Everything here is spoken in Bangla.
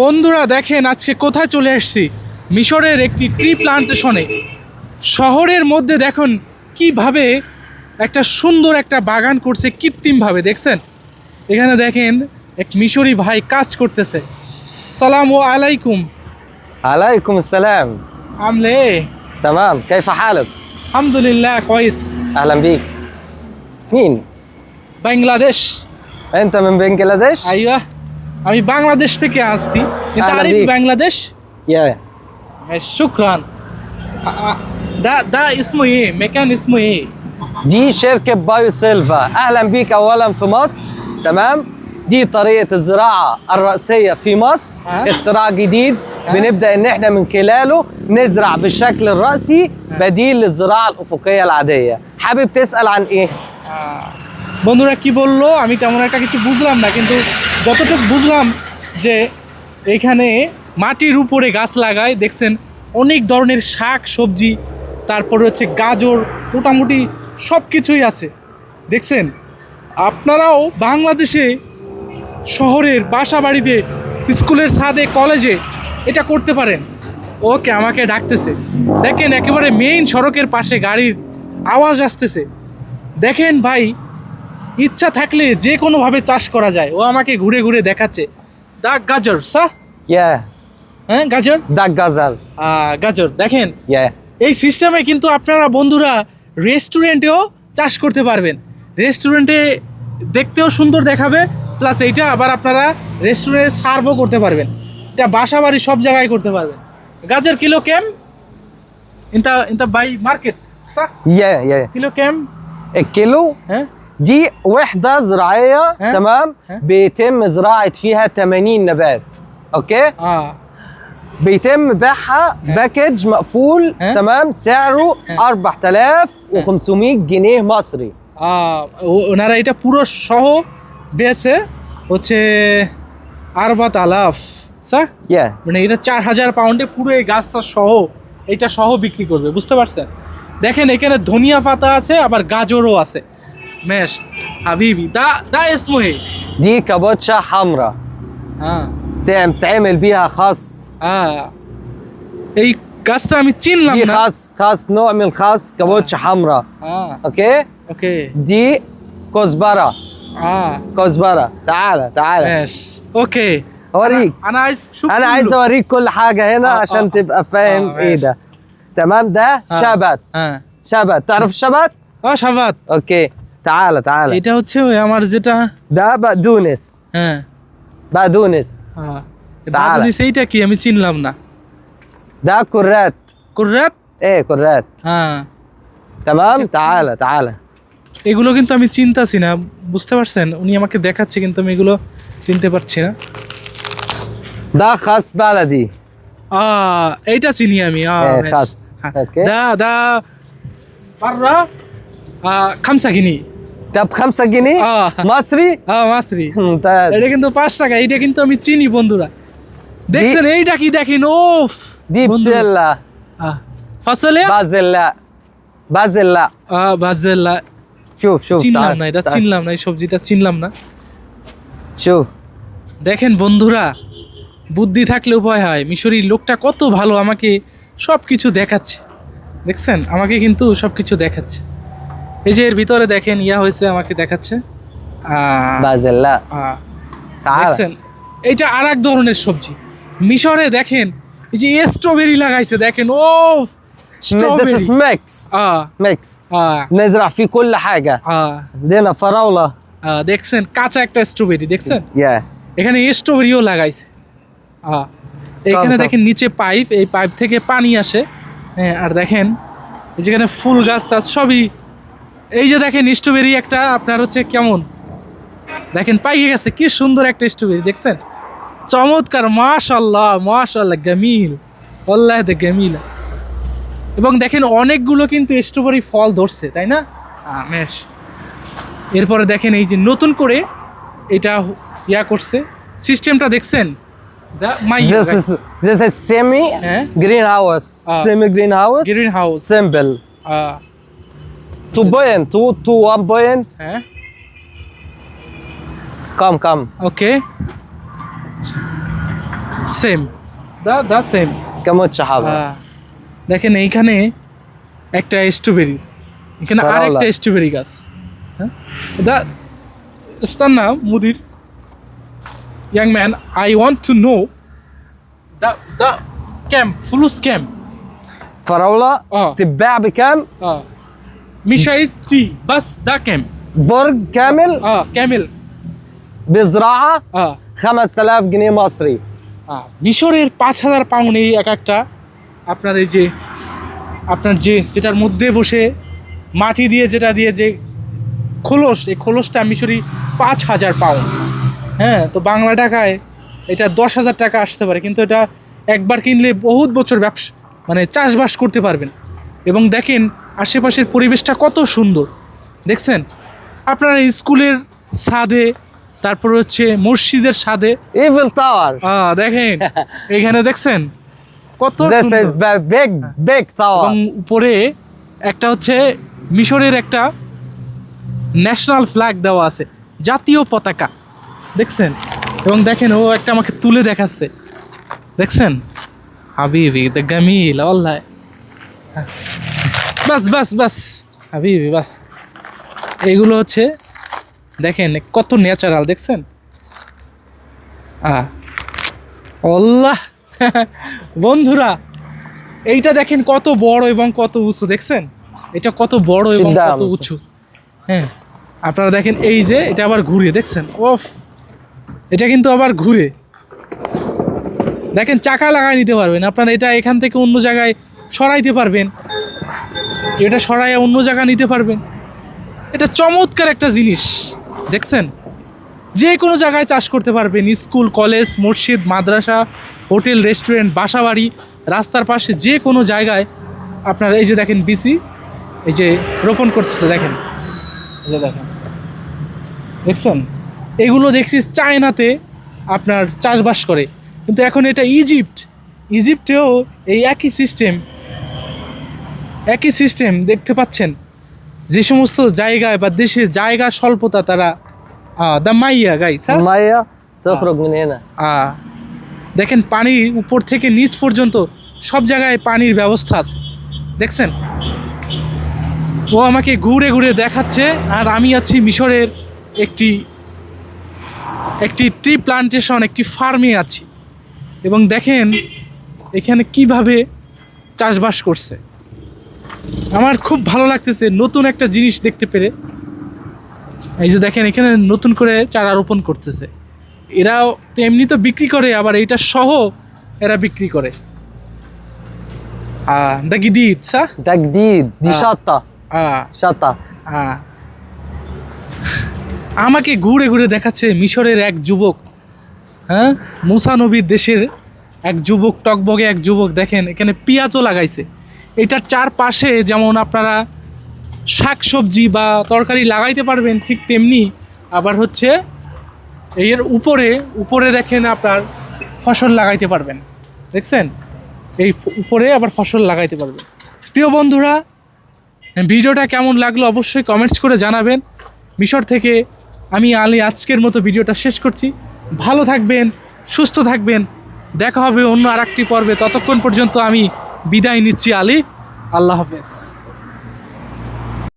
বন্ধুরা দেখেন আজকে কোথায় চলে এসেছি মিশরের একটি ট্রি প্লান্টেশনে শহরের মধ্যে দেখুন কিভাবে একটা সুন্দর একটা বাগান করছে কৃত্রিমভাবে দেখছেন এখানে দেখেন এক মিশরি ভাই কাজ করতেছে সালাম আলাইকুম عليكم السلام আমলে تمام كيف حالك আলহামদুলিল্লাহ কয়েস اهلا بيك مين বাংলাদেশ انت من بنجلاديش আইয়া আমি বাংলাদেশ থেকে আসছি কিন্তু আহলা আরিফ বিক। বাংলাদেশ يا شكرا ده ده اسمه ايه مكان اسمه ايه دي شركة بايو سيلفا اهلا بيك اولا في مصر تمام دي طريقة الزراعة الرئيسية في مصر أه. اختراع جديد أه. بنبدأ ان احنا من خلاله نزرع بالشكل الرأسي بديل للزراعة الأفقية العادية حابب تسأل عن ايه؟ আহ, বন্ধুরা কি বলল? আমি তেমন একটা কিছু বুঝলাম না, কিন্তু যতটুকু বুঝলাম যে এখানে মাটির উপরে গাছ লাগায়, দেখছেন, অনেক ধরনের শাক, সবজি, তারপরে হচ্ছে গাজর, মোটামুটি সব কিছুই আছে। দেখছেন, আপনারাও বাংলাদেশে শহরের বাসা বাড়িতে স্কুলের ছাদে, কলেজে এটা করতে পারেন। ওকে, আমাকে ডাকতেছে। দেখেন, একেবারে মেইন সড়কের পাশে গাড়ির আওয়াজ আসতেছে। দেখেন ভাই ইচ্ছা থাকলে যে কোনোভাবে চাষ করা যায়। ও আমাকে ঘুরে ঘুরে দেখাচ্ছে। দা গাজর সা? ইয়া হ্যাঁ গাজর? দা গাজর। গাজর দেখেন। ইয়া এই সিস্টেমে কিন্তু আপনারা বন্ধুরা রেস্টুরেন্টেও চাষ করতে পারবেন। রেস্টুরেন্টে দেখতেও সুন্দর দেখাবে প্লাস এইটা আবার আপনারা রেস্টুরেন্টে সার্ভও করতে পারবেন। এটা বাসা বাড়ি সব জায়গায় করতে পারবেন। গাজর কিলো কেম ইন্তা ইন্তা বাই মার্কেট ইয়া ইয়া কিলো কেম এ কিলো? হ্যাঁ? دي وحدة زراعية ها؟ تمام ها؟ بيتم زراعة فيها 80 نبات اوكي আহ بيتم بيعها باكج مقفول ها؟ تمام سعره ها؟ 4500 جنيه مصري আহ, ও- ওনারা এটা পুরো সহ বেছে হচ্ছে আরবাত আলাফ স্যার يا মানে এটা চার হাজার পাউন্ডে পুরো এই গাছটা সহ এটা সহ বিক্রি করবে বুঝতে পারছেন দেখেন এখানে ধনিয়া পাতা আছে আবার গাজরও আছে ماشي. حبيبي ده ده اسمه إيه؟ دي كابوتشا حمراء. آه. بتعمل بيها خس. آه. اي كاستم التين لما دي خس خس نوع من الخس كابوتشا آه. حمراء. آه. أوكي؟ أوكي. دي كزبرة. آه. كزبرة. تعالى تعالى. ماشي. أوكي. أوريك. أنا, أنا عايز شوف أنا عايز أوريك كل حاجة هنا آه عشان آه. تبقى فاهم آه إيه ده. تمام؟ ده آه. شبت. آه. شبت. تعرف الشبت؟ آه شبت. أوكي. تعال تعال এটা হচ্ছে ওই আমার যেটা ده بقدونس হ্যাঁ بقدونس হ্যাঁ তাহলে। বাদুদিস এইটা কি আমি চিনলাম না ده كرات কুর্রাত ايه كرات হ্যাঁ تمام تعال تعال এগুলো কিন্তু আমি চিনতাছি না বুঝতে পারছেন উনি আমাকে দেখাচ্ছে কিন্তু আমি এগুলো চিনতে পারছি না ده خس بلدي আহ এইটা চিনি আমি আহ, হ্যাঁ, বেশ। খাস। হ্যাঁ। Okay. দা দা বাররা আহ, খামসা কিনি হ্যাঁ এটা কিন্তু টাকা এটা কিন্তু আমি চিনি বন্ধুরা। দেখছেন এইটা কি দেখেন? বাজেল্লা বাজেল্লা বাজেল্লা চিনলাম না এটা চিনলাম না এই সবজিটা চিনলাম না। দেখেন বন্ধুরা বুদ্ধি থাকলে উপায় হয়। মিশরির লোকটা কত ভালো আমাকে সব কিছু দেখাচ্ছে। দেখছেন? আমাকে কিন্তু সব কিছু দেখাচ্ছে। এই যে এর ভিতরে দেখেন ইয়া হয়েছে আমাকে দেখাচ্ছে আহ, بازلا আহ, تعال দেখছেন এইটা আর এক ধরনের সবজি মিশরে দেখেন এই যে স্ট্রবেরি লাগাইছে দেখেন ও This is strawberry mix ah mix ah نزرع فيه كل حاجة আহ عندنا فراولة আহ, দেখছেন কাঁচা একটা স্ট্রবেরি দেখছেন يا এখানে স্ট্রবেরিও লাগাইছে আহ, এখানে কম। দেখেন নিচে পাইপ এই পাইপ থেকে পানি আসে হ্যাঁ আর দেখেন এই যেখানে ফুল গাছ টাছ সবই এই যে দেখেন স্ট্রবেরি একটা আপনার হচ্ছে কেমন? দেখেন পাইকে গেছে কি সুন্দর একটা স্ট্রবেরি দেখছেন? চমৎকার মাশাল্লাহ মাশাল্লাহ গামিল। আল্লাহ দে গামিল। এবং দেখেন অনেকগুলো কিন্তু স্ট্রবেরি ফল ধরছে তাই না? বেশ এরপরে দেখেন এই যে নতুন করে এটা ইয়া করছে সিস্টেমটা দেখছেন? semi Eh? greenhouse Ah. semi greenhouse greenhouse simple two point two to one point হ্যাঁ come come ওকে সেম দা দা সেম كموت شحابه হ্যাঁ। দেখেন এইখানে একটা স্ট্রবেরি এখানে করাওলা। আরেকটা স্ট্রবেরি গাছ হ্যাঁ দা استنى مدير young man I want to know the the كم فلوس كم فراوله آه. تتباع بكم؟ اه مش عايز تي بس ده كم برج كامل اه كامل بزراعه اه 5000 جنيه مصري আহ, মিশরের পাঁচ হাজার পাউন্ড এই এক একটা আপনার এই যে আপনার যে যেটার মধ্যে বসে মাটি দিয়ে যেটা দিয়ে যে খোলস এই খোলসটা মিশরি পাঁচ হাজার পাউন্ড হ্যাঁ তো বাংলা টাকায় এটা দশ হাজার টাকা আসতে পারে কিন্তু এটা একবার কিনলে বহুত বছর ব্যবসা মানে চাষবাস করতে পারবেন এবং দেখেন আশেপাশের পরিবেশটা কত সুন্দর। দেখছেন? আপনারা স্কুলের ছাদে তারপর হচ্ছে মসজিদের ছাদে। ইভেল টাওয়ার হ্যাঁ দেখেন এখানে দেখছেন? কত বেগ বেগ টাওয়ার উপরে একটা হচ্ছে মিশরের একটা ন্যাশনাল ফ্ল্যাগ দেওয়া আছে জাতীয় পতাকা। দেখছেন? এবং দেখেন ও একটা আমাকে তুলে দেখাচ্ছে। দেখছেন? হাবিবি দ্য গামিল আল্লাহ। বাস বাস বাস। হাবিবি বাস। এগুলো হচ্ছে দেখেন কত ন্যাচারাল দেখছেন? আল্লাহ। বন্ধুরা এইটা দেখেন কত বড় এবং কত উঁচু দেখছেন? এটা কত বড় এবং কত উঁচু। হ্যাঁ আপনারা দেখেন এই যে এটা আবার ঘুরে দেখছেন? ওফ এটা কিন্তু আবার ঘুরে। দেখেন চাকা লাগাই নিতে পারবেন। আপনারা এটা এখান থেকে অন্য জায়গায় সরাইতে পারবেন। এটা সরাই অন্য জায়গায় নিতে পারবেন। এটা চমৎকার একটা জিনিস। দেখছেন? যে কোনো জায়গায় চাষ করতে পারবেন। স্কুল, কলেজ, মসজিদ, মাদ্রাসা, হোটেল, রেস্টুরেন্ট, বাসাবাড়ি, রাস্তার পাশে যে কোনো জায়গায় আপনারা এই যে দেখেন বিসি এই যে রোপণ করতেছে, দেখেন। এই যে দেখেন। দেখছেন? এগুলো দেখছি চায়নাতে আপনার চাষবাস করে। কিন্তু এখন এটা ইজিপ্ট ইজিপ্টেও এই একই সিস্টেম একই সিস্টেম দেখতে পাচ্ছেন। যে সমস্ত জায়গায় বা দেশে জায়গা স্বল্পতা তারা দ্য মাইয়া গাইস হ্যাঁ? মাইয়া না। দেখেন পানি উপর থেকে নিচ পর্যন্ত সব জায়গায় পানির ব্যবস্থা আছে। দেখছেন? ও আমাকে ঘুরে ঘুরে দেখাচ্ছে আর আমি আছি মিশরের একটি একটি ট্রি প্লান্টেশন একটি ফার্মে আছি। এবং দেখেন এখানে কীভাবে চাষবাস করছে। আমার খুব ভালো লাগতেছে নতুন একটা জিনিস দেখতে পেরে এই যে দেখেন এখানে নতুন করে চারা রোপণ করতেছে এরাও তো এমনি তো বিক্রি করে আবার এইটা সহ এরা বিক্রি করে দা গিদিত সা ده جديد دي آه. شطه আহ شطه আহ। আমাকে ঘুরে ঘুরে দেখাচ্ছে মিশরের এক যুবক হ্যাঁ মুসা নবীর দেশের এক যুবক টকবগে এক যুবক দেখেন এখানে পেঁয়াজও লাগাইছে এটার চারপাশে যেমন আপনারা শাক সবজি বা তরকারি লাগাইতে পারবেন ঠিক তেমনি। আবার হচ্ছে এর উপরে উপরে দেখেন আপনার ফসল লাগাইতে পারবেন। দেখছেন? এই উপরে আবার ফসল লাগাইতে পারবেন। প্রিয় বন্ধুরা, ভিডিওটা কেমন লাগল অবশ্যই কমেন্টস করে জানাবেন। মিশর থেকে আমি আলী আজকের মতো ভিডিওটা শেষ করছি। ভালো থাকবেন, সুস্থ থাকবেন। দেখা হবে অন্য আর একটি পর্বে। ততক্ষণ পর্যন্ত আমি বিদায় নিচ্ছি আলী আল্লাহ হাফেজ।